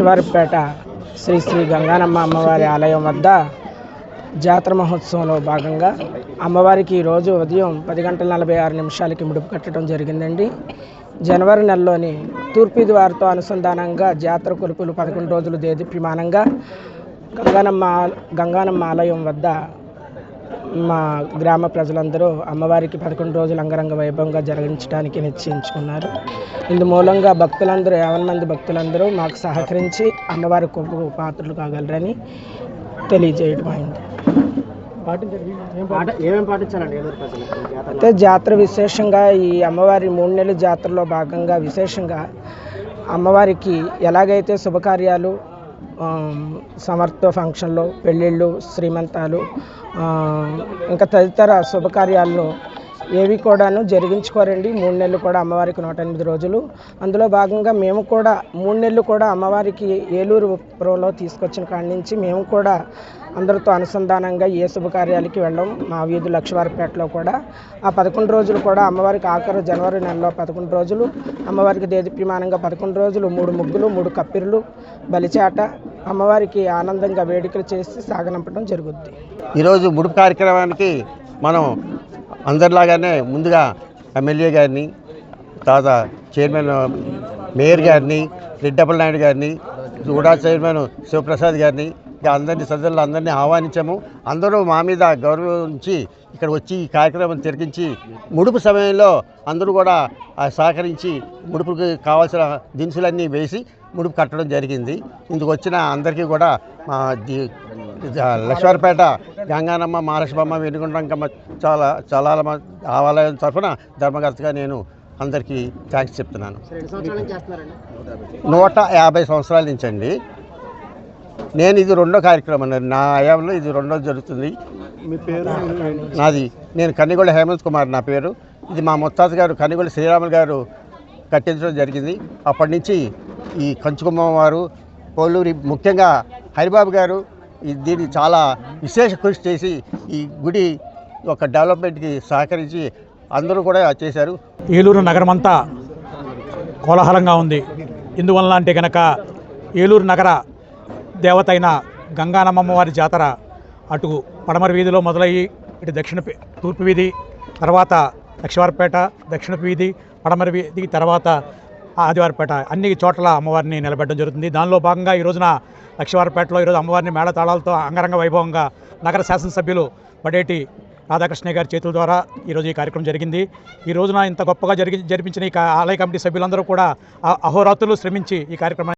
శివారిపేట శ్రీ శ్రీ గంగానమ్మ అమ్మవారి ఆలయం వద్ద జాతర మహోత్సవంలో భాగంగా అమ్మవారికి ఈరోజు ఉదయం పది గంటల నలభై ఆరు నిమిషాలకి ముడుపు కట్టడం జరిగిందండి. జనవరి నెలలోని తూర్పు వారితో అనుసంధానంగా జాతర కొలుపులు పదకొండు రోజులు దేదీప్యమానంగా గంగానమ్మ గంగానమ్మ ఆలయం వద్ద మా గ్రామ ప్రజలందరూ అమ్మవారికి పదకొండు రోజులు అంగరంగ వైభవంగా జరిగించడానికి నిశ్చయించుకున్నారు. ఇందు మూలంగా భక్తులందరూ యావన్ మంది భక్తులందరూ మాకు సహకరించి అమ్మవారి కొప్పు పాత్రలు కాగలరని తెలియజేయడం అయింది. అయితే జాతర విశేషంగా ఈ అమ్మవారి మూడు నెలల జాతరలో భాగంగా విశేషంగా అమ్మవారికి ఎలాగైతే శుభకార్యాలు సమర్థ ఫంక్షన్లు పెళ్ళిళ్ళు శ్రీమంతాలు ఇంకా తదితర శుభకార్యాల్లో ఏవి కూడాను జరిగించుకోరండి. మూడు నెలలు కూడా అమ్మవారికి నూట ఎనిమిది రోజులు. అందులో భాగంగా మేము కూడా మూడు నెలలు కూడా అమ్మవారికి ఏలూరు పురంలో తీసుకొచ్చిన కాడి నుంచి మేము కూడా అందరితో అనుసంధానంగా ఏ శుభకార్యాలకి వెళ్ళాం. మా వీధి లక్షవారిపేటలో కూడా. ఆ పదకొండు రోజులు కూడా అమ్మవారికి ఆఖరు జనవరి నెలలో పదకొండు రోజులు అమ్మవారికి దేదీప్యమానంగా పదకొండు రోజులు మూడు ముగ్గులు మూడు కప్పిర్లు బలిచాట అమ్మవారికి ఆనందంగా వేడుకలు చేసి సాగనంపడం జరుగుద్ది. ఈరోజు ముడుపు కార్యక్రమానికి మనం అందరిలాగానే ముందుగా ఎమ్మెల్యే గారిని తర్వాత చైర్మన్ మేయర్ గారిని రెడ్డప్పల నాయుడు గారిని కూడా చైర్మన్ శివప్రసాద్ గారిని ఇంకా అందరినీ సభ్యులు అందరినీ ఆహ్వానించాము. అందరూ మా మీద గౌరవించి ఇక్కడ వచ్చి ఈ కార్యక్రమం తిరిగించి ముడుపు సమయంలో అందరూ కూడా ఆ సహకరించి ముడుపుకి కావాల్సిన దినుసులన్నీ వేసి ముడుపు కట్టడం జరిగింది. ఇందుకు వచ్చిన అందరికీ కూడా మా లక్ష్మీవారిపేట గంగానమ్మ మహాలక్ష్మమ్మ వెనుకొండమ్మ చాలా చాలా ఆలయం తరఫున ధర్మకర్తగా నేను అందరికీ థ్యాంక్స్ చెప్తున్నాను. నూట యాభై సంవత్సరాల నుంచి అండి. నేను ఇది రెండో కార్యక్రమం నా హయాంలో ఇది రెండో జరుగుతుంది. మీ పేరు నాది నేను కన్నిగొండ హేమంత్ కుమార్ నా పేరు. ఇది మా ముత్తాత గారు కన్నిగొండ శ్రీరాములు గారు కట్టించడం జరిగింది. అప్పటి నుంచి ఈ కంచుకుమ్మ వారు పోలూరి ముఖ్యంగా హరిబాబు గారు దీన్ని చాలా విశేష కృషి చేసి ఈ గుడి ఒక డెవలప్మెంట్కి సహకరించి అందరూ కూడా చేశారు. ఏలూరు నగరమంతా కోలాహలంగా ఉంది. ఇందువలన అంటే కనుక ఏలూరు నగర దేవత అయిన గంగానమ్మమ్మ వారి జాతర అటు పడమర వీధిలో మొదలయ్యి ఇటు దక్షిణ తూర్పు వీధి తర్వాత లక్ష్మీవారిపేట దక్షిణ వీధి పడమర వీధి తర్వాత ఆదివారిపేట అన్ని చోట్ల అమ్మవారిని నిలబెట్టడం జరుగుతుంది. దానిలో భాగంగా ఈ రోజున లక్ష్మీవారిపేటలో ఈరోజు అమ్మవారిని మేళతాళాలతో అంగరంగ వైభవంగా నగర శాసనసభ్యులు బడేటి రాధాకృష్ణ గారి చేతుల ద్వారా ఈరోజు ఈ కార్యక్రమం జరిగింది. ఈ రోజున ఇంత గొప్పగా జరిగి జరిపించిన ఈ ఆలయ కమిటీ సభ్యులందరూ కూడా అహోరాత్రులు శ్రమించి ఈ కార్యక్రమాన్ని